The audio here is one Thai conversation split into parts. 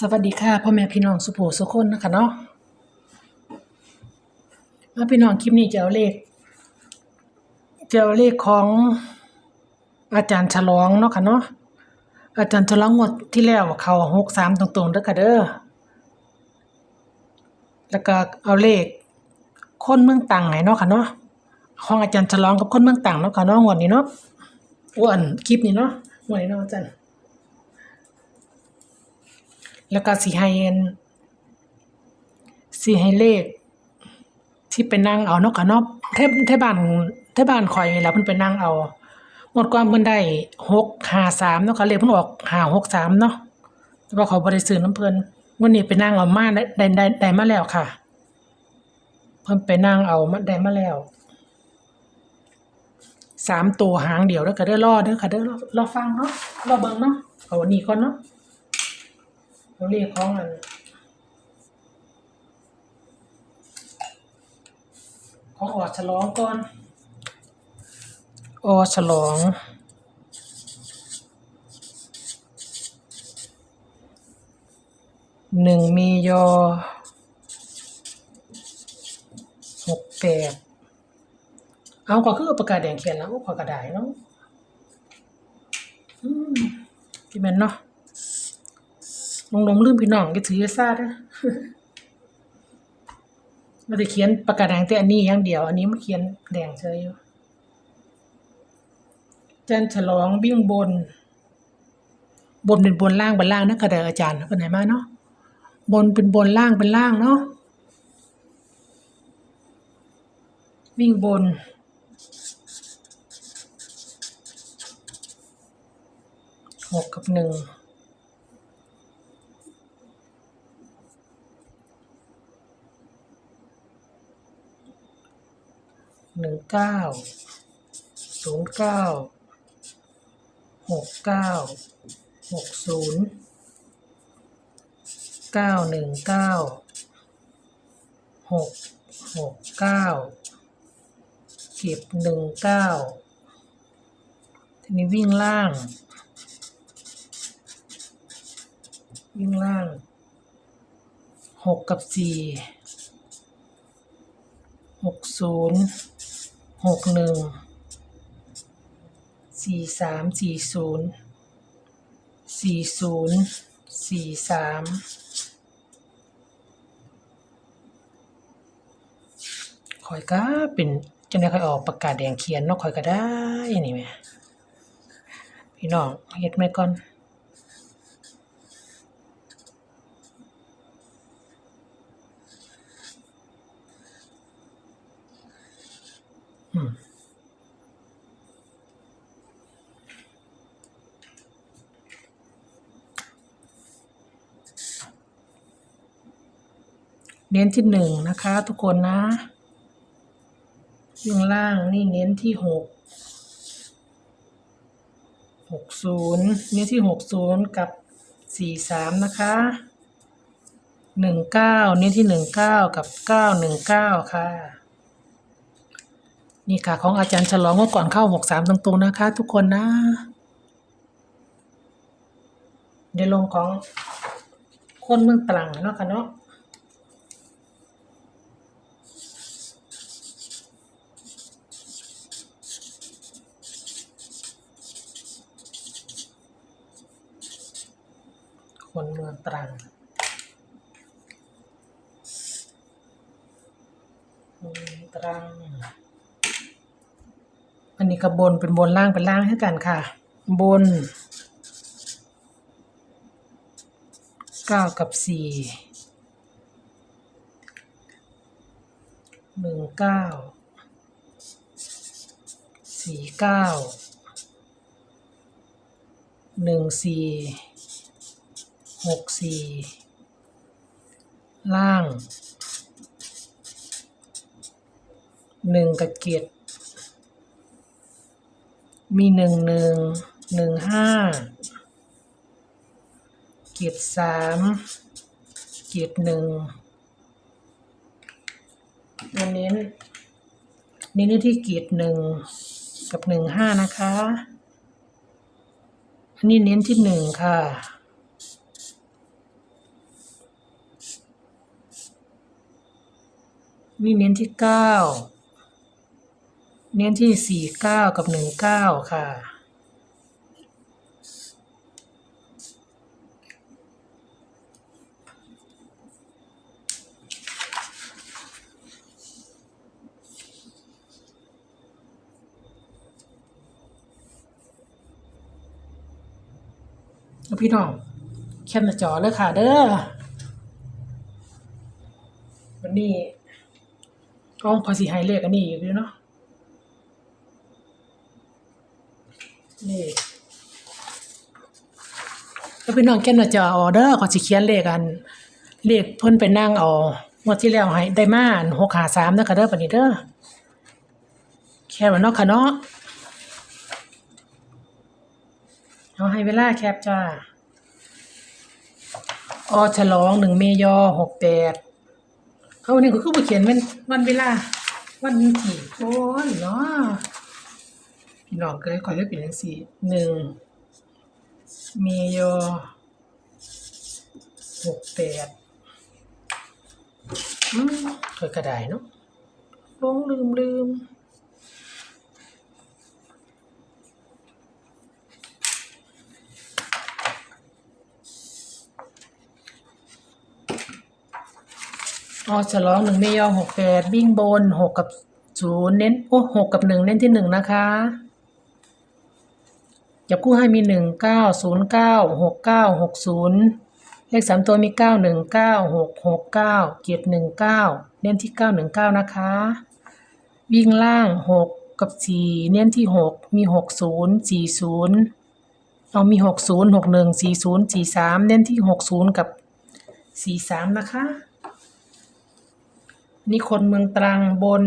สวัสดีค่ะพ่อแม่พี่น้องสุโขสุคนนะคะเนาะมาพี่น้องคลิปนี้จะเอาเลขจะเอาเลขของอาจารย์ฉลองเนาะค่ะเนาะอาจารย์ฉลองงวดที่แล้วเขาหกสามตรงๆเด้อค่ะเด้อแล้วก็เอาเลขคนเมืองต่างให้เนาะค่ะเนาะของอาจารย์ฉลองกับคนเมืองต่างเนาะค่ะเนาะงวดนี้เนาะอ้วนคลิปนี้เนาะงวดนี้เนาะอาจารย์ แล้วก็สีให้เอ็นสีให้เลข ที่ไปนั่งเอานาะค่ะนาะเทพเทพบ้านเทพบ้านข่อยแล้วเพิ่นไปนั่งเอาหมดความเพิ่นได้653เนาะค่ะเลขเพิ่นออก563เนาะแต่ว่าเขาบ่ได้ซื้อน้ำเพิ่นวันนี้ไปนั่งเอามาได้ได้ได้ไดมาแล้วค่ะ เพิ่นไปนั่งเอามาได้มาแล้วสามตัวหางเดียวเด้อค่ะเด้อรอดเด้อค่ะเด้อรอรอฟังเนาะรอเบิ่งเนาะเอาอันนี้ก่อนเนาะ เราเรียกของอันของออดฉลองก่อน ออดฉลอง หนึ่งมียอหกแปดเอาก็คืออาปากกาแดงเขียนแล้วพอกระดาษเนาะอืมที่แมันเนาะ ลงลงลืมพี่น้องก็ถือซาด้อมันจะเขียนปากกาศแดงแต่อันนี้อย่างเดียว อันนี้มันเขียนแดงเฉยอยู่จันฉลองวิ่งบน บนเป็นบนล่างเป็นล่างนะกระเดออาจารย์เป็นไหนมาเนาะบนเป็นบนล่างเป็นล่างเนาะวิ่งบน หกกับหนึ่ง หนึ่งเก้าศูนย์เก้าหกเก้าหกศูนย์เก้าหนึ่งเก้าหกหกเก้าเก็บหนึ่งเก้าทีนี้วิ่งล่าง วิ่งล่างหกกับสี่หกศูนย์ หกหนึ่งสี่สามสี่ศูนย์สี่ศูนย์สี่สามคอยก็เป็นจะได้คอยออกประกาศแดงเขียนนาะคอยก็ได้นี่แม่พี่น้องเฮ็ดไหมก่อน เน้นที่หนึ่งนะคะ ทุกคนนะข้างล่างนี่เน้นที่หกหกศูนย์เน้นที่หกศูนย์กับสี่สามนะคะหนึ่งเก้าเน้นที่หนึ่งเก้ากับเก้าหนึ่งเก้าค่ะ นี่ค่ะของอาจารย์ฉลองก็ก่อนเข้าหกสามตรงๆนะคะ ทุกคนนะเดี๋ยวลงของคนเมืองตรังเนาะค่ะเนาะ คนเมืองตรังเมืองตรัง อันนี้ก็บนเป็นบนล่างเป็นล่างให้กันค่ะ บนเก้ากับสี่หนึ่งเก้าสี่เก้าหนึ่งสี่ หกสี่ล่างหนึ่งกับเกียรติมีหนึ่งหนึ่งหนึ่งห้าเกียรติสามเกียรติหนึ่งอันนี้นี่นี่ที่เกียรหนึ่งกับหนึ่งห้านะคะ อันนี้เน้นที่หนึ่งค่ะ นี่เน้นที่เก้าเน้นที่สี่เก้ากับหนึ่งเก้าค่ะแล้วพี่น้องแคปหน้าจอเลยค่ะเด้อวันนี้ อ้องภาษีไฮเลขอันนี้อยู่ด้วยเนาะนี่แล้วพี่น้องแคปหน้าจอออเดอร์ขอสิเขียนเลขกัน เลขเพิ่นไปนั่งเอางวดที่แล้วให้ได้มาหกหาสามนะคะเด้อปนนี้เด้อแค่ว่านาะค่ะเนาะเอาให้เวลาแคปจ้าออฉลองหนึ่งเมยอหกแปด เขาวันนี้ก็คือมาเขียนเป็นวันเวลา วันที่โอ้ยเนาะพี่น้องก็เลยคอยให้เป็นจังสี่หนึ่งเมยอหกแปดอืมเคยกระไดเนาะลงลืมลืม ออฉลองหนึ่งเมยอหกแปดวิ่งบนหกกับศูนย์เน้นโอ้หกกับหนึ่งเน้นที่หนึ่งนะคะจับคู่ให้มีหนึ่งเก้าศูนย์เก้าหกเก้าหกศูนย์เลขสามตัวมีเก้าหนึ่งเก้าหกหกเก้าเกียรหนึ่งเก้าเน้นที่เก้าหนึ่งเก้านะคะ วิ่งล่างหกกับสี่เน้นที่หกมีหกศูนย์สี่ศูนย์เอามีหกศูนย์หกหนึ่งสี่ศูนย์สี่สามเน้นที่หกศูนย์กับสี่สามนะคะ นี่คนเมืองตรังบน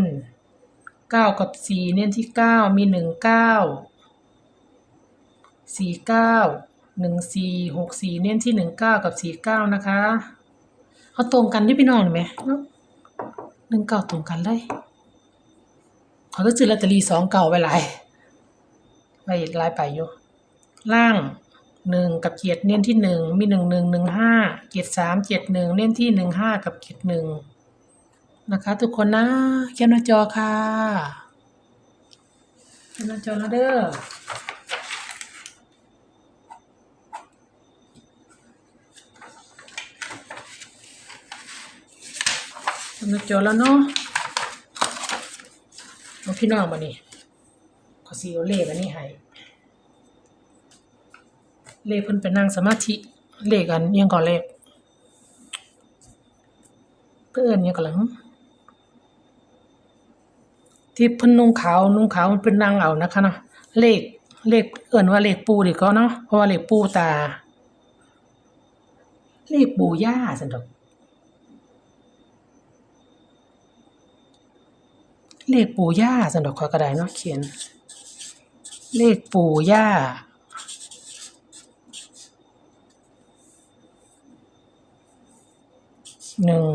เก้ากับสี่เน้นที่เก้ามีหนึ่งเก้าสี่เก้าหนึ่งสี่หกสี่เน้นที่หนึ่งเก้ากับสี่เก้านะคะเอาตรงกันที่พี่น้องเห็นไหมหนึ่งเก้าตรงกันเลยเขาก็ซื้อลอตเตอรี่สองเก่าไว้หลายไว้หลายไปอยู่ล่างหนึ่งกับเกียรติเน้นที่หนึ่งมีหนึ่งหนึ่งหนึ่งห้าเกียรติสามเกียรติหนึ่งเน้นที่หนึ่งห้ากับเกียรติหนึ่ง นะคะ ทุกคนนะแคปหน้าจอค่ะแคปหน้าจอแล้วเด้อแคปหน้าจอแล้วเนาะเอาพี่น้องมานี่ขอซีเอเลขอันนี้ให้เลขเพิ่นไปนั่งสมาธิเลขอันยังก่อนเลขเพื่อนยังก่อนหลัง ที่เพิ่นนุ่งขาวนุ่งขาวมันเป็นนางเอานะคะเนาะเลขเลขเอิ่นว่าเลขปูดีก็เนาะเพราะว่าเลขปูตา เลขปูย่าสันดอกเลขปูย่าสันดอกขอกระไดเนาะเขียน เลขปูย่าหนึ่ง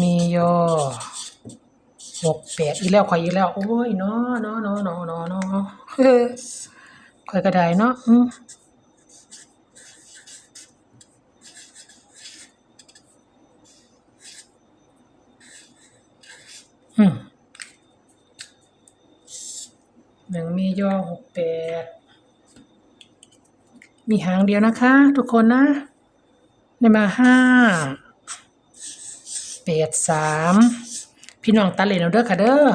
มียอ หกแปดอีกแล้วข่อยอีกแล้ว โอ้ยเนาะเนาะเนาะเนาะเนาะเนาะเฮ้อข่อยก็ได้เนาะอืมหนึ่งมีย่อหกแปดมีหางเดียวนะคะ ทุกคนนะได้มาห้าแปดสาม พี่น้องตาเลนเอาเด้อค่ะเด้อ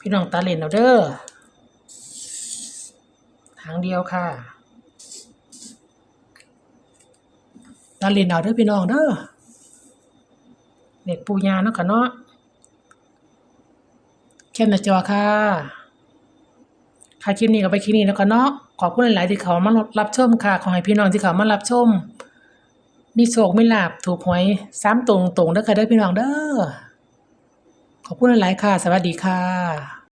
พี่น้องตาเลนเอาเด้อทางเดียวค่ะตาเลนเอาเด้อพี่น้องเด้อเด็กปูยาเนาะค่ะเนาะแค่หน้าจอค่ะค่ะคลิปนี้ก็ไปคลิปนี้แล้วกันเนาะขอบคุณหลาย ๆ ที่เขามารับชมค่ะ ขอให้พี่น้องที่เขามารับชม มีโชคมีลาบถูกหวยซ้ำตรงตรงๆเด้อค่ะเด้อพี่น้องเด้อ ขอบคุณหลาย ๆ ค่ะ สวัสดีค่ะ